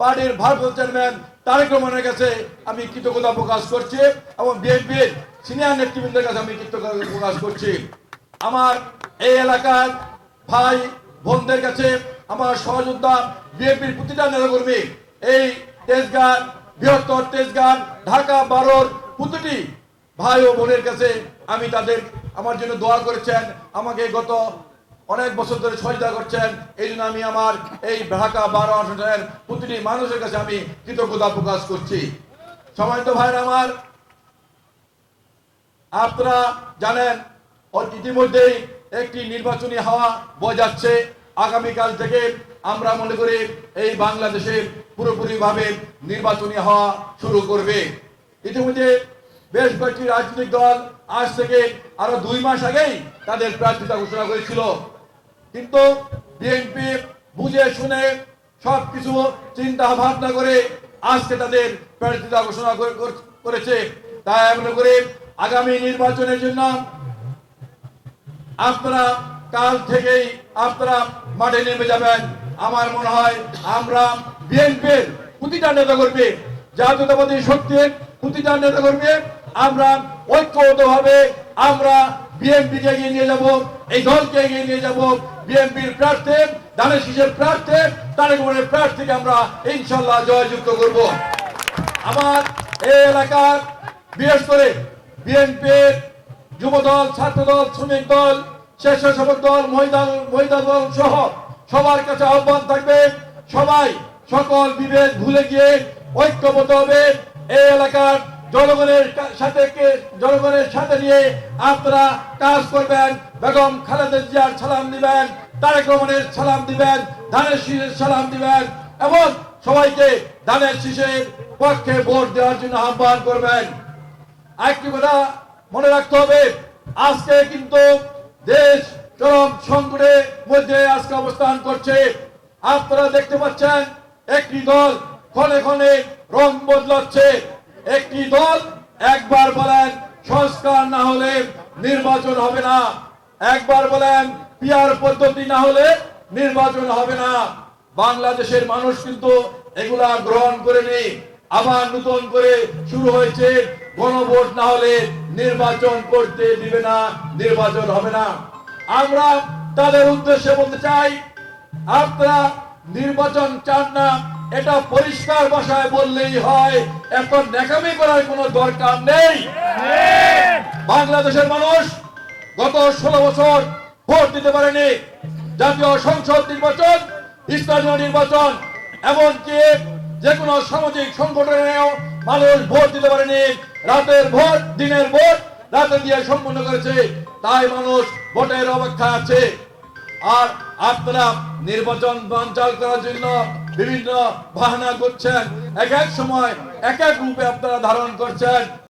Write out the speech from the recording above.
পার্টির ভারপ্রাপ্ত চেয়ারম্যান তারেক রহমানের কাছে আমি কৃতজ্ঞতা প্রকাশ করছি এবং বিএনপির সিনিয়র নেতৃবৃন্দের কাছে আমি কৃতজ্ঞতা প্রকাশ করছি। আমার এই এলাকার ভাই বোনদের কাছে আমার সহযোদ্ধা বিএনপির প্রতিটা নেতাকর্মী, এই তেজগাঁ বৃহত্তর তেজগান ঢাকা, বারোর প্রতিটি ভাই ও বোনের কাছে আমি তাদের আমার জন্য দোয়া করেছেন। আমাকে গত অনেক বছর ধরে সহযোগিতা করছেন। এই জন্য আমি আমার এই ঢাকা বারো আসনের প্রতিটি মানুষের কাছে আমি কৃতজ্ঞতা প্রকাশ করছি। সম্মানিত ভাইরা আমার, আপনারা জানেন, ইতিমধ্যেই একটি নির্বাচনী হাওয়া বয়ে যাচ্ছে। আগামীকাল থেকে আমরা মনে করি এই বাংলাদেশে পুরোপুরিভাবে নির্বাচনী হওয়া শুরু করবে। ইতিমধ্যে বেশ কয়েকটি রাজনৈতিক দল আজ থেকে আরও দুই মাস আগেই তাদের প্রার্থিতা ঘোষণা করেছিল। কিন্তু বিএনপি বুঝে শুনে সবকিছু চিন্তা ভাবনা করে আজকে তাদের প্রার্থিতা ঘোষণা করেছে। তাই আমি মনে করি আগামী নির্বাচনের জন্য আপনারা কাল থেকেই আপনারা মাঠে নেমে যাবেন। আমার মনে হয় আমরা বিএনপির প্রতিটা নেতা করবে জাতীয়তাবাদী শক্তির প্রতিটা নেতা করবে আমরা ঐক্যবদ্ধভাবে আমরা বিএনপি কে এগিয়ে নিয়ে যাব। এই দলকে এগিয়ে নিয়ে যাব বিএনপির প্রার্থী ধানের শীষের প্রার্থী তারেক রহমানের প্রার্থীকে আমরা ইনশাল্লাহ জয়যুক্ত করব। আমার এই এলাকার, বিশেষ করে বিএনপির যুবদল, ছাত্রদল, শ্রমিক দল, স্বেচ্ছাসেবক দল মহিলা মহিলা দল সহ সবার কাছে আহ্বান থাকবে, সবাই সকল বিভেদ ভুলে গিয়ে ঐক্যবদ্ধ হবে। এই এলাকার জনগণের সাথে জনগণের সাথে নিয়ে আপনারা কাজ করবেন। বেগম খালেদা জিয়ার সালাম দিবেন, তারেক রহমানের সালাম দিবেন, ধানের শীষের সালাম দিবেন এবং সবাইকে ধানের শীষের পক্ষে ভোট দেওয়ার জন্য আহ্বান করবেন। আরেকটি কথা মনে রাখতে হবে, আজকে কিন্তু দেশ চরম সংকটের মধ্যে আজকে অবস্থান করছে। আপনারা দেখতে পাচ্ছেন, একটি দল ক্ষণে ক্ষণে রং বদলাচ্ছে। একটি দল একবার বলেন সংস্কার না হলে নির্বাচন হবে না। একবার বলেন পিয়ার পদ্ধতি না হলে নির্বাচন হবে না। বাংলাদেশের মানুষ কিন্তু এগুলা গ্রহণ করেনি আবার নতুন করে শুরু হয়েছে, গণভোট না হলে নির্বাচন করতে দিবে না, নির্বাচন হবে না। আমরা তাদের উদ্দেশ্যে বলতে চাই, আপনারা নির্বাচন চান না এটা পরিষ্কার ভাষায় বললেই হয়, এখন দেখামি করার কোনো দরকার নেই। বাংলাদেশের মানুষ গত ষোলো বছর ভোট দিতে পারেনি। জাতীয় সংসদ নির্বাচন স্থানীয় নির্বাচন, এমনকি যে কোনো সামাজিক সংগঠনেও মানুষ ভোট দিতে পারেনি। রাতের ভোট, দিনের ভোট, রাতে দিয়ে সম্পন্ন করেছে। তাই মানুষ ভোটের অপেক্ষা আছে। আর আপনারা নির্বাচন বানচাল করার জন্য বিভিন্ন বাহানা করছেন। এক এক সময় এক এক রূপে আপনারা ধারণ করছেন।